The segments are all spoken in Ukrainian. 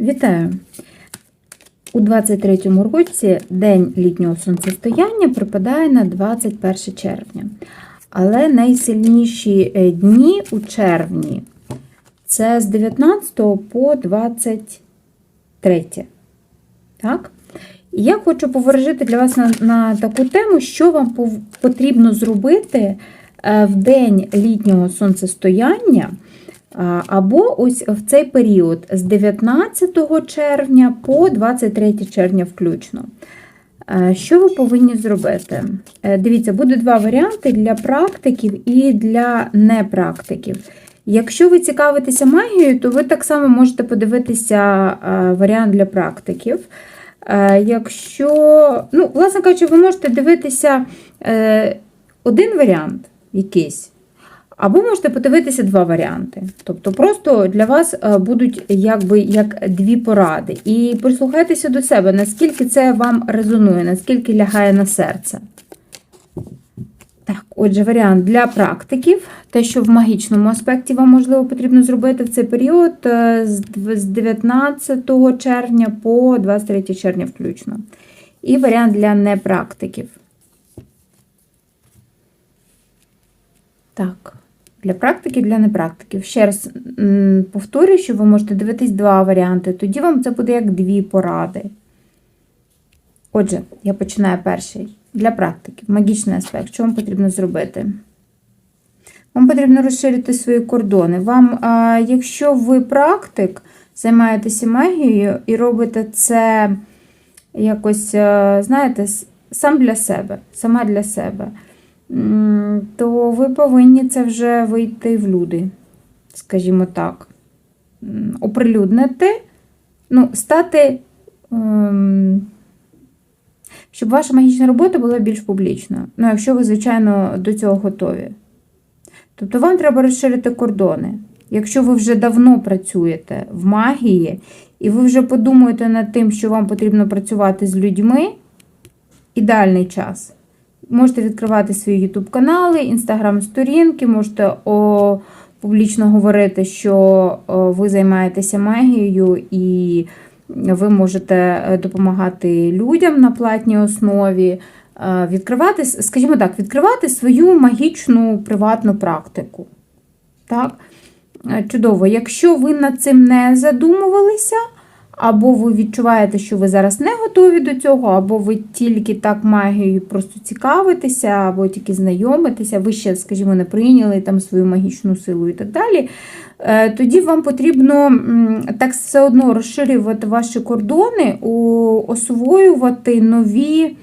Вітаю! У 23-му році День літнього сонцестояння припадає на 21 червня. Але найсильніші е, дні у червні це з 19 по 23. Так? І я хочу поворожити для вас на, на таку тему, що вам потрібно зробити е, в день літнього сонцестояння. Або ось в цей період з 19 червня по 23 червня включно. Що ви повинні зробити? Е, Дивіться, буде два варіанти для практиків і для непрактиків. Якщо ви цікавитеся магією, то ви так само можете подивитися варіант для практиків. Е, Якщо, ну, власне кажучи, ви можете дивитися е, один варіант якийсь. Або можете подивитися два варіанти. Тобто просто для вас е, будуть якби як дві поради. І прислухайтеся до себе, наскільки це вам резонує, наскільки лягає на серце. Так, отже, варіант для практиків. Те, що в магічному аспекті вам можливо потрібно зробити в цей період е, з з 19 червня по 23 червня включно. І варіант для непрактиків. Так, для практики, для непрактиків. Ще раз повторюю, що ви можете дивитись два варіанти. Тоді вам це буде як дві поради. Отже, я починаю перший. Для практики. Магічний аспект. Що вам потрібно зробити? Вам потрібно розширити свої кордони. Вам, якщо ви практик, займаєтеся магією і робите це якось, а, знаєте, сам для себе, сама для себе, то ви повинні це вже вийти в люди, скажімо так. Оприлюднити, ну, стати. ем, щоб ваша магічна робота була більш публічною. Ну, якщо ви, звичайно, до цього готові. Тобто вам треба розширити кордони. Якщо ви вже давно працюєте в магії, і ви вже подумаєте над тим, що вам потрібно працювати з людьми, ідеальний час. Можете відкривати свої YouTube канали, інстаграм-сторінки, можете о, публічно говорити, що ви займаєтеся магією і ви можете е, допомагати людям на платній основі, е, відкривати, скажімо так, відкривати свою магічну приватну практику. Так? Е, Чудово. Якщо ви над цим не задумувалися, або ви відчуваєте, що ви зараз не готові до цього, або ви тільки так магією просто цікавитеся, або тільки знайомитеся, ви ще, скажімо, не прийняли там свою магічну силу і так далі, е, тоді вам потрібно так все одно розширювати ваші кордони, освоювати нові.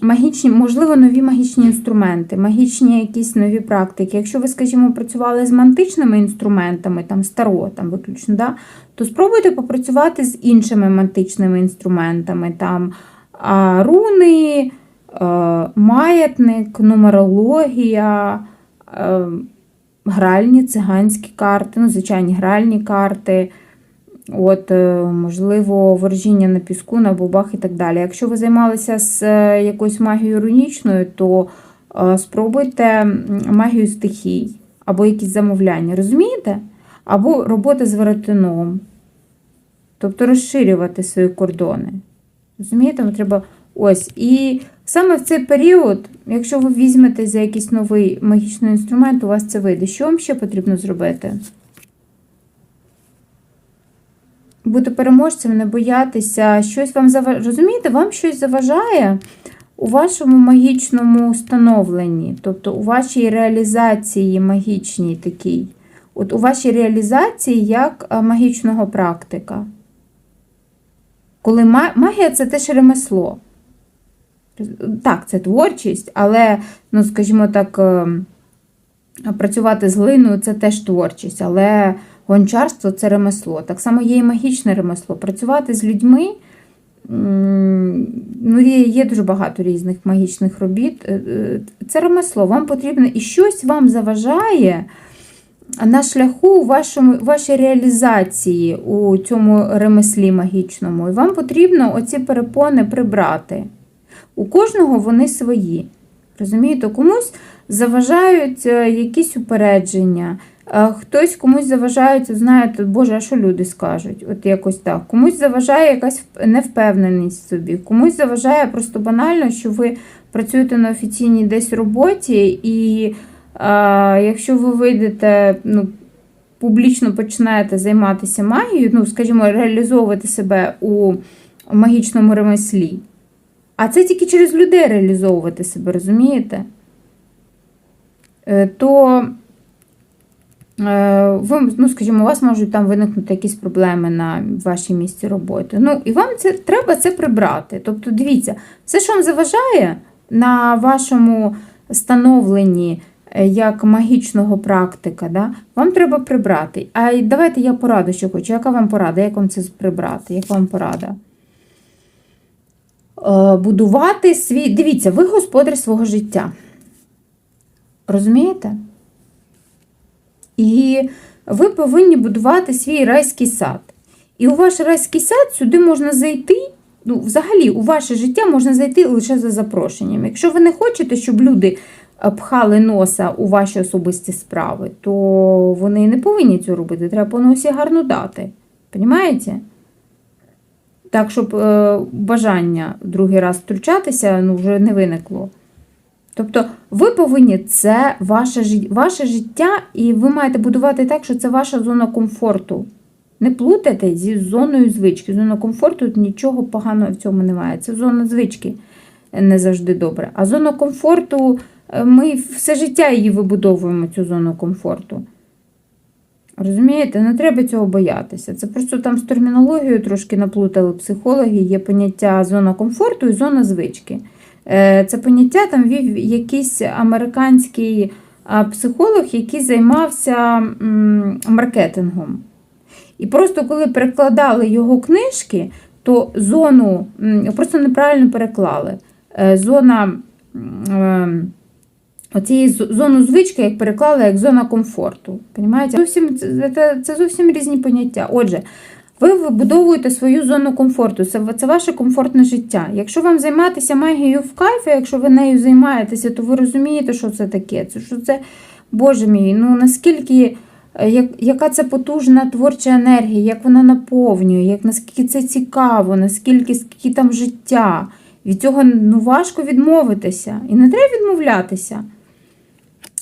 Магічні, можливо, нові магічні інструменти, магічні якісь нові практики. Якщо ви, скажімо, працювали з мантичними інструментами, там старо, там виключно, да, то спробуйте попрацювати з іншими мантичними інструментами, там руни, а, маятник, нумерологія, а, гральні циганські карти, ну, звичайні гральні карти. От, е, можливо, ворожіння на піску, на бубах і так далі. Якщо ви займалися з е, якоюсь магією рунічною, то е, спробуйте магію стихій або якісь замовляння, розумієте? Або робота з веретеном. Тобто розширювати свої кордони. Розумієте, Вам треба ось. І саме в цей період, якщо ви візьмете за якийсь новий магічний інструмент, у вас це вийде. Що вам ще потрібно зробити? Бути переможцем, не боятися, щось вам заважає. Розумієте, вам щось заважає у вашому магічному становленні, тобто у вашій реалізації магічній такій. От у вашій реалізації як магічного практика. Коли магія це теж ремесло. Так, це творчість, але, ну, скажімо так, ем, працювати з глиною це теж творчість, але гончарство це ремесло. Так само є і магічне ремесло. Працювати з людьми. Ну, є, дуже багато різних магічних робіт. Е, е, Це ремесло. Вам потрібно і щось вам заважає на шляху вашому, вашій реалізації у цьому ремеслі магічному. І вам потрібно оці перепони прибрати. У кожного вони свої. Розумієте, комусь заважають е, якісь упередження, Хтось комусь заважає, це знаєте, Боже, а що люди скажуть? От якось так. Комусь заважає якась невпевненість собі, комусь заважає просто банально, що ви працюєте на офіційній десь роботі, і а, якщо ви вийдете, ну, публічно починаєте займатися магією, ну, скажімо, реалізовувати себе у магічному ремеслі. А це тільки через людей реалізовувати себе, розумієте? Е, То е, ви, ну, скажімо, у вас можуть там виникнути якісь проблеми на вашій місці роботи. Ну, і вам це треба це прибрати. Тобто, дивіться, все, що вам заважає на вашому становленні е, як магічного практика, да, вам треба прибрати. А давайте я пораду ще хочу. Яка вам порада? Як вам це прибрати? Як вам порада? Е, Будувати свій. Дивіться, ви господар свого життя. Розумієте? І ви повинні будувати свій райський сад. І у ваш райський сад сюди можна зайти. Ну, взагалі, у ваше життя можна зайти лише за запрошенням. Якщо ви не хочете, щоб люди е, пхали носа у ваші особисті справи, то вони не повинні цього робити. Треба по носі гарно дати. Понімаєте? Так, щоб е, бажання другий раз втручатися ну, вже не виникло. Тобто ви повинні це ваше, ваше життя, і ви маєте будувати так, що це ваша зона комфорту. Не плутайте зі зоною звички. Зона комфорту тут нічого поганого в цьому немає. Це зона звички не завжди добре. А зона комфорту, е, ми все життя її вибудовуємо, цю зону комфорту. Розумієте, не треба цього боятися. Це просто там з термінологією трошки наплутали психологи. Є поняття зона комфорту і зона звички. Е, Це поняття там вів якийсь американський психолог, який займався маркетингом. І просто коли перекладали його книжки, то зону просто неправильно переклали. Е, Зона е, оцієї зону звички як переклали як зона комфорту. Понімаєте? Зовсім, це, це, це зовсім різні поняття. Отже, ви вибудовуєте свою зону комфорту, це, ваше комфортне життя. Якщо вам займатися магією в кайфі, якщо ви нею займаєтеся, то ви розумієте, що це таке. Це що це, Боже мій, ну наскільки. е, Як, яка це потужна творча енергія, як вона наповнює, як наскільки це цікаво, наскільки скільки там життя. Від цього ну, важко відмовитися. І не треба відмовлятися.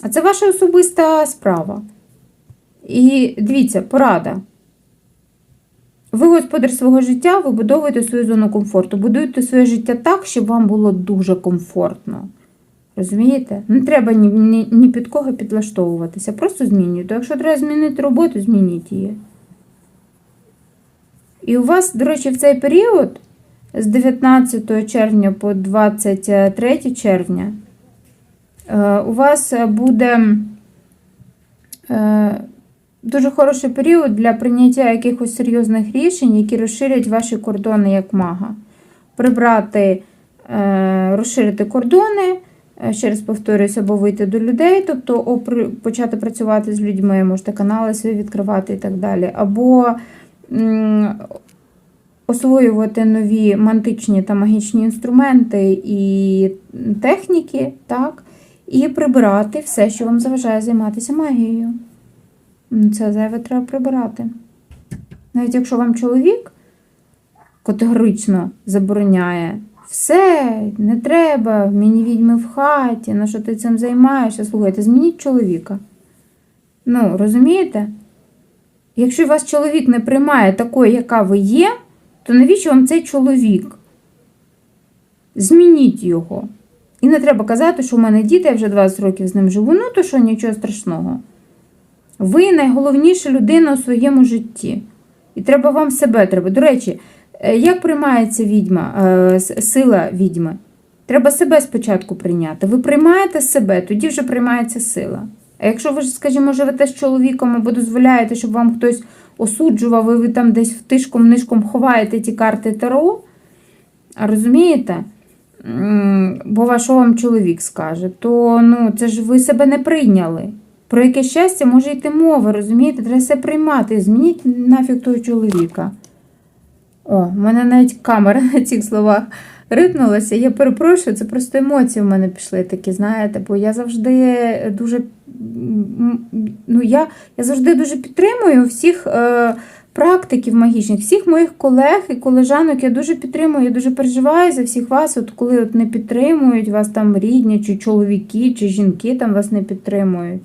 А це ваша особиста справа. І дивіться, порада. Ви господар свого життя, ви будовуєте свою зону комфорту. Будуєте своє життя так, щоб вам було дуже комфортно. Розумієте? Не треба ні, ні, ні під кого підлаштовуватися. Просто змінюйте. Якщо треба змінити роботу, змініть її. І у вас, до речі, в цей період з 19 червня по 23 червня е, у вас буде е, дуже хороший період для прийняття якихось серйозних рішень, які розширять ваші кордони як мага. Прибрати, е, розширити кордони, е, ще раз повторююсь, або вийти до людей, тобто почати працювати з людьми, можете канали свої відкривати і так далі. Або освоювати нові мантичні та магічні інструменти і техніки, так, і прибирати все, що вам заважає займатися магією. М, Це зайве треба прибирати. Навіть якщо вам чоловік категорично забороняє все, не треба, мені відьми в хаті, на що ти цим займаєшся, слухайте, змініть чоловіка. Ну, розумієте? Якщо вас чоловік не приймає такою, яка ви є, то навіщо вам цей чоловік? Змініть його. І не треба казати, що в мене діти, я вже 20 років з ним живу, ну то що, нічого страшного. Ви найголовніша людина у своєму житті. І треба вам себе треба. До речі, е, як приймається відьма, е, сила відьми? Треба себе спочатку прийняти. Ви приймаєте себе, тоді вже приймається сила. А якщо ви скажімо, живете з чоловіком або дозволяєте, щоб вам хтось осуджував, і ви там десь тишком-нишком ховаєте ті карти Таро, розумієте? Бо що вам чоловік скаже, то ну, це ж ви себе не прийняли. Про яке щастя може йти мова, розумієте? Треба все приймати. Змініть нафіг того чоловіка. О, в мене навіть камера на цих словах рипнулася. Я перепрошую, це просто емоції в мене пішли такі, знаєте, бо я завжди дуже ну, я, я завжди дуже підтримую всіх е, практиків магічних, всіх моїх колег і колежанок. Я дуже підтримую, я дуже переживаю за всіх вас, от коли от не підтримують вас там рідні, чи чоловіки, чи жінки там вас не підтримують.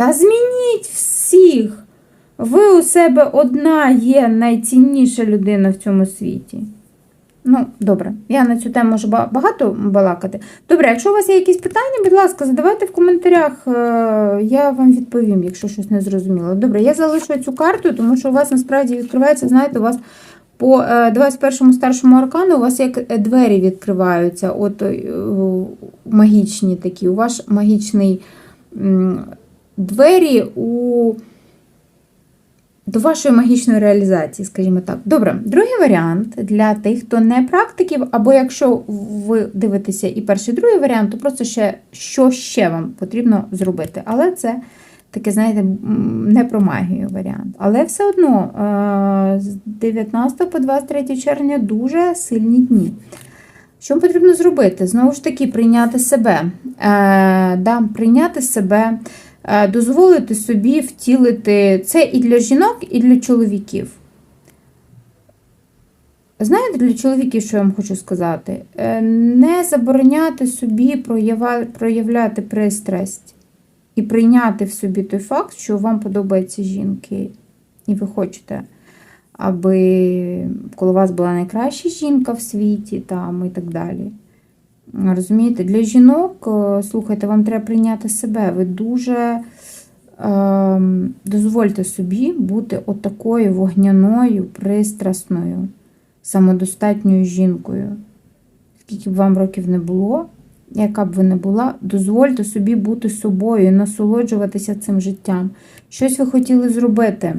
Та змініть всіх. Ви у себе одна є найцінніша людина в цьому світі. Ну, добре, я на цю тему можу багато балакати. Добре, якщо у вас є якісь питання, будь ласка, задавайте в коментарях, е, я вам відповім, якщо щось не зрозуміло. Добре, я залишу цю карту, тому що у вас насправді відкривається, знаєте, у вас по е, 21 старшому аркану у вас як е, двері відкриваються, от е, магічні такі. У ваш магічний двері у до вашої магічної реалізації, скажімо так. Добре, другий варіант для тих, хто не практиків, або якщо ви дивитеся і перший, і другий варіант, то просто ще що ще вам потрібно зробити. Але це таке, знаєте, не про магію варіант. Але все одно е, з 19 по 23 червня дуже сильні дні. Що потрібно зробити? Знову ж таки, прийняти себе. Е, да, прийняти себе, дозволити собі втілити це і для жінок, і для чоловіків. Знаєте, для чоловіків, що я вам хочу сказати? Е, Не забороняти собі проявляти пристрасть і прийняти в собі той факт, що вам подобаються жінки, і ви хочете аби коло вас була найкраща жінка в світі там, і так далі. Розумієте, для жінок, е, слухайте, вам треба прийняти себе. Ви дуже е, дозвольте собі бути отакою вогняною, пристрасною, самодостатньою жінкою. Скільки б вам років не було, яка б ви не була, дозвольте собі бути собою, насолоджуватися цим життям. Щось ви хотіли зробити.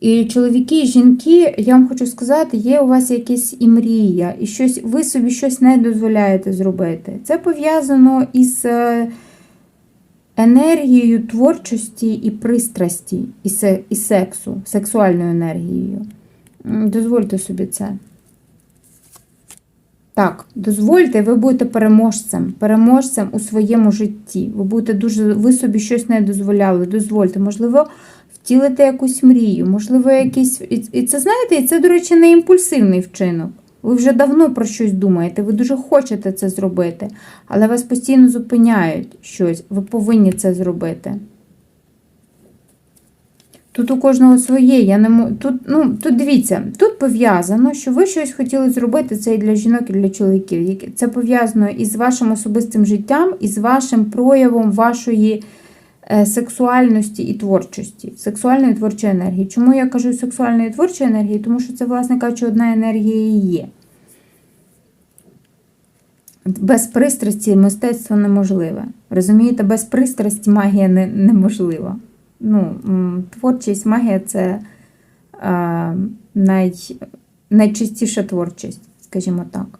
І чоловіки, і жінки, я вам хочу сказати, є у вас якась і мрія, і щось, ви собі щось не дозволяєте зробити. Це пов'язано із е, енергією творчості і пристрасті, і сексу, сексуальною енергією. Дозвольте собі це. Так, дозвольте, ви будете переможцем, переможцем у своєму житті. Ви будете дуже, ви собі щось не дозволяли. Дозвольте, можливо, втілити якусь мрію, можливо, якийсь. І це знаєте, це, до речі, не імпульсивний вчинок. Ви вже давно про щось думаєте, ви дуже хочете це зробити, але вас постійно зупиняють щось. Ви повинні це зробити. Тут у кожного своє. Я не мо... тут, ну, тут дивіться, тут пов'язано, що ви щось хотіли зробити, це і для жінок, і для чоловіків. Це пов'язано із вашим особистим життям, і з вашим проявом вашої сексуальності і творчості, сексуальної і творчої енергії. Чому я кажу сексуальної і творчої енергії? Тому що це, власне кажучи, одна енергія і є. Без пристрасті мистецтво неможливе. Розумієте, без пристрасті магія не, неможлива. Ну, творчість, магія це е, най, найчистіша творчість, скажімо так.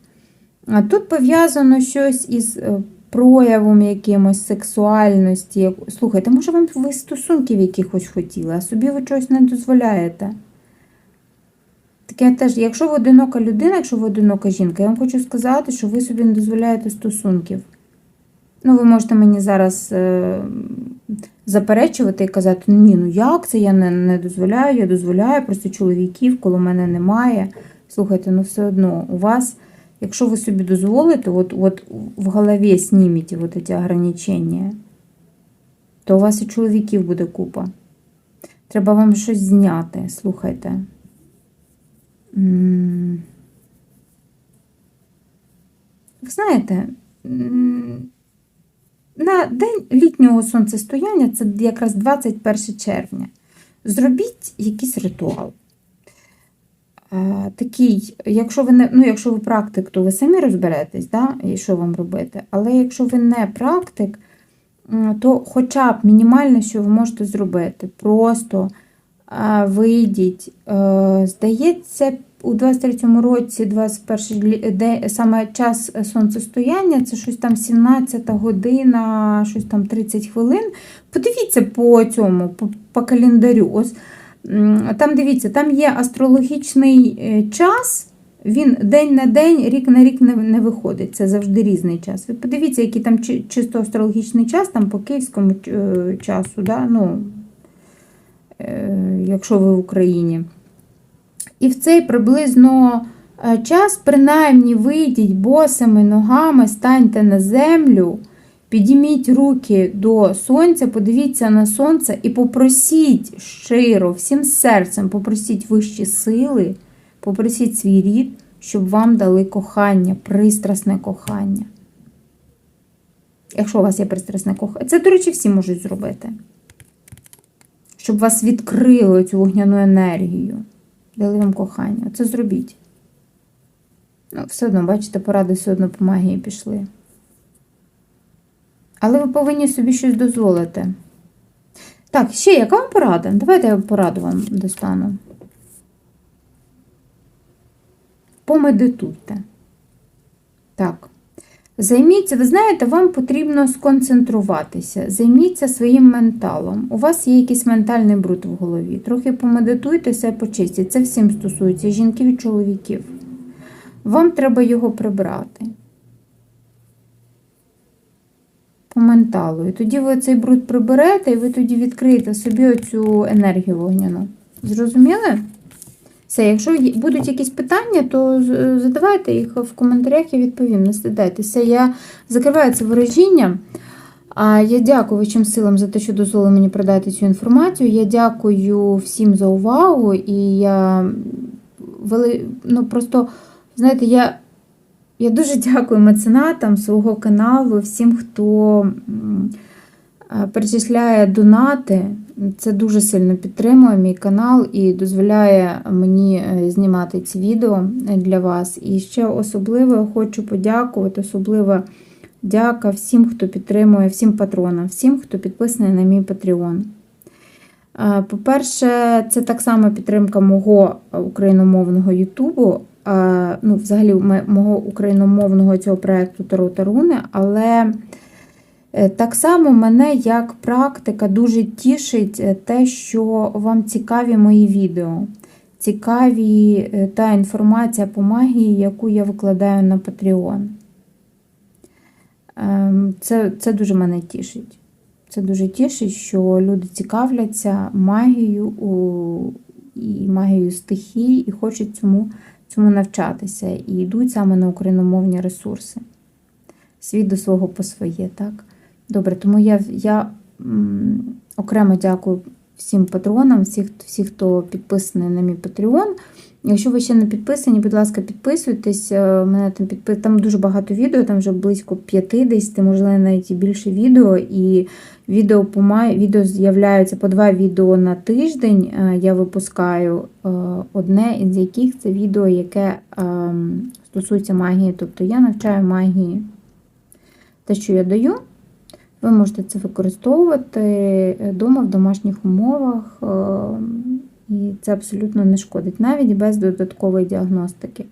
А тут пов'язано щось із е, проявом якимось сексуальності. Слухайте, може вам ви стосунків якихось хотіли, а собі ви чогось не дозволяєте. Таке теж, якщо ви одинока людина, якщо ви одинока жінка, я вам хочу сказати, що ви собі не дозволяєте стосунків. Ну, ви можете мені зараз е, заперечувати і казати, ні, ну як це я не, не дозволяю, я дозволяю, просто чоловіків коло мене немає. Слухайте, ну все одно у вас, якщо ви собі дозволите, от, от в голові зніміть от ці ограничення, то у вас і чоловіків буде купа. Треба вам щось зняти, слухайте. Ви знаєте, на день літнього сонцестояння, це якраз 21 червня, зробіть якийсь ритуал. Такий, якщо ви не, ну, якщо ви практик, то ви самі розберетесь, да, і що вам робити. Але якщо ви не практик, то хоча б мінімальне, що ви можете зробити, просто вийдіть. Е, Здається, у 23-му році, 21 лі- де, саме час сонцестояння, це щось там 17 година, щось там 30 хвилин. Подивіться по цьому, по, по календарю. Ось там дивіться, там є астрологічний е, час, він день на день, рік на рік не, не виходить. Це завжди різний час. Ви подивіться, який там чисто астрологічний час, там по київському е, часу, да? ну, е, якщо ви в Україні. І в цей приблизно час, принаймні, вийдіть босими ногами, станьте на землю, підійміть руки до сонця, подивіться на сонце і попросіть щиро, всім серцем, попросіть вищі сили, попросіть свій рід, щоб вам дали кохання, пристрасне кохання. Якщо у вас є пристрасне кохання, це, до речі, всі можуть зробити. Щоб вас відкрили цю вогняну енергію дали вам кохання. Це зробіть. Ну, все одно, бачите, поради все одно по магії пішли. Але ви повинні собі щось дозволити. Так, ще яка вам порада? Давайте я пораду вам достану. Помедитуйте. Так. Займіться, ви знаєте, вам потрібно сконцентруватися. Займіться своїм менталом. У вас є якийсь ментальний бруд в голові. Трохи помедитуйтеся, почистіть. Це всім стосується жінків і чоловіків. Вам треба його прибрати. По менталу. І тоді ви цей бруд приберете, і ви тоді відкриєте собі оцю енергію вогняну. Зрозуміли? Все, якщо будуть якісь питання, то задавайте їх в коментарях, я відповім. Не стидайтеся. Я закриваю це ворожіння. А я дякую вищим силам за те, що дозволили мені продати цю інформацію. Я дякую всім за увагу. І я ну, просто, знаєте, я, я дуже дякую меценатам свого каналу, всім, хто е, перечисляє донати. Це дуже сильно підтримує мій канал і дозволяє мені е, знімати ці відео для вас. І ще особливо хочу подякувати, особливо дяка всім, хто підтримує, всім патронам, всім, хто підписаний на мій Patreon. Е, По-перше, це так само підтримка мого україномовного Ютубу, ну, взагалі, мого україномовного цього проєкту Таро Таруни, але Е, Так само мене як практика дуже тішить е, те, що вам цікаві мої відео, цікаві е, та інформація по магії, яку я викладаю на Patreon. Ем, Це, це дуже мене тішить. Це дуже тішить, що люди цікавляться магією і магією стихій і хочуть цьому, цьому навчатися. І йдуть саме на україномовні ресурси. Світ до свого по своє, так? Добре, тому я, я окремо дякую всім патронам, всіх, всіх, хто підписаний на мій Patreon. Якщо ви ще не підписані, будь ласка, підписуйтесь. Е, Мене там підпис... там дуже багато відео, там вже близько 50, можливо, навіть і більше відео. І відео по відео з'являються по два відео на тиждень. Е, Я випускаю е, одне із яких це відео, яке ем, стосується магії. Тобто я навчаю магії. Те, що я даю, ви можете це використовувати вдома в домашніх умовах, е, і це абсолютно не шкодить, навіть без додаткової діагностики.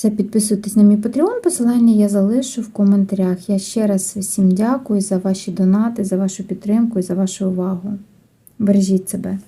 Все, підписуйтесь на мій Patreon, посилання я залишу в коментарях. Я ще раз всім дякую за ваші донати, за вашу підтримку і за вашу увагу. Бережіть себе.